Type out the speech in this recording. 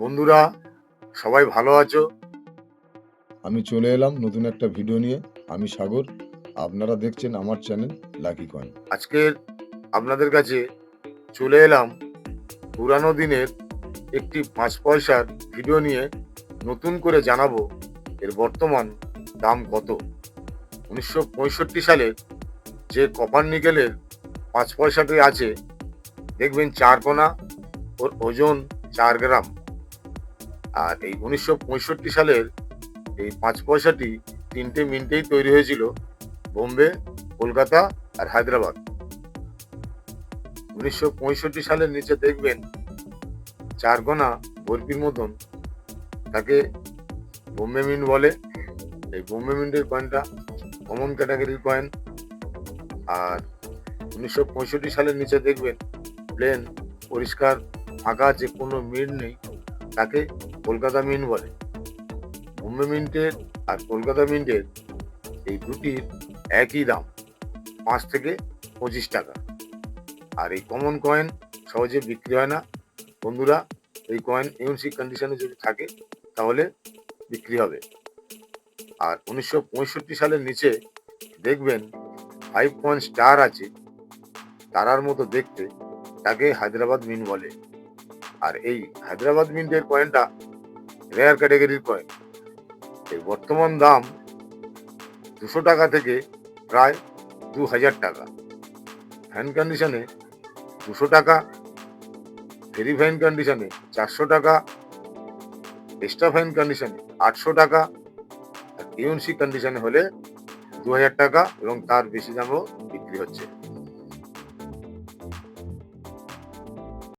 বন্ধুরা সবাই ভালো আছো? আমি চলে এলাম নতুন একটা ভিডিও নিয়ে। আমি সাগর। আপনারা দেখছেন আমার চ্যানেল লাকি কয়েন আজকের আপনাদের কাছে চলে এলাম পুরানো দিনের একটি পাঁচ পয়সার ভিডিও নিয়ে। নতুন করে জানাব এর বর্তমান দাম কত। উনিশশো পঁয়ষট্টি সালে যে কপার নিকেলের পাঁচ পয়সাটি আছে দেখবেন চার কোনা ওর ওজন চার গ্রাম। আর এই উনিশশো পঁয়ষট্টি সালের এই পাঁচ পয়সাটি তিনটে মিনিটেই তৈরি হয়েছিল বোম্বে, কলকাতা আর হায়দ্রাবাদ। উনিশশো পঁয়ষট্টি সালের নিচে দেখবেন চার গোনা বরফির মতন তাকে বোম্বে মিন্ট বলে। এই বোম্বে মিন্টের কয়েনটা কমন ক্যাটাগরির কয়েন আর উনিশশো পঁয়ষট্টি সালের নিচে দেখবেন প্লেন পরিষ্কার, ফাঁকা যে কোনো মিন্ট নেই, তাকে কলকাতা মিন্ট বলে। বোম্বে মিন্টের আর কলকাতা মিন্টের এই দুটির একই দাম, পাঁচ থেকে পঁচিশ টাকা। আর এই কমন কয়েন সহজে বিক্রি হয় না। বন্ধুরা, এই কয়েন ইউনসি কন্ডিশনে যদি থাকে, তাহলে বিক্রি হবে। আর উনিশশো পঁয়ষট্টি সালের নিচে দেখবেন ফাইভ পয়েন্ট স্টার আছে, তারার মতো দেখতে, তাকে হায়দ্রাবাদ মিন বলে। আর এই হায়দ্রাবাদ মিন্টের কয়েনটা রেয়ার ক্যাটাগরির কয়েন এর বর্তমান দাম দুশো টাকা থেকে প্রায় দু হাজার টাকা ফ্যান কন্ডিশনে দুশো টাকা ভেরি ফাইন কন্ডিশনে চারশো টাকা এক্সট্রা ফাইন কন্ডিশনে আটশো টাকা, আর ইউএনসি কন্ডিশনে হলে দু হাজার টাকা এবং তার বেশি দামও বিক্রি হচ্ছে।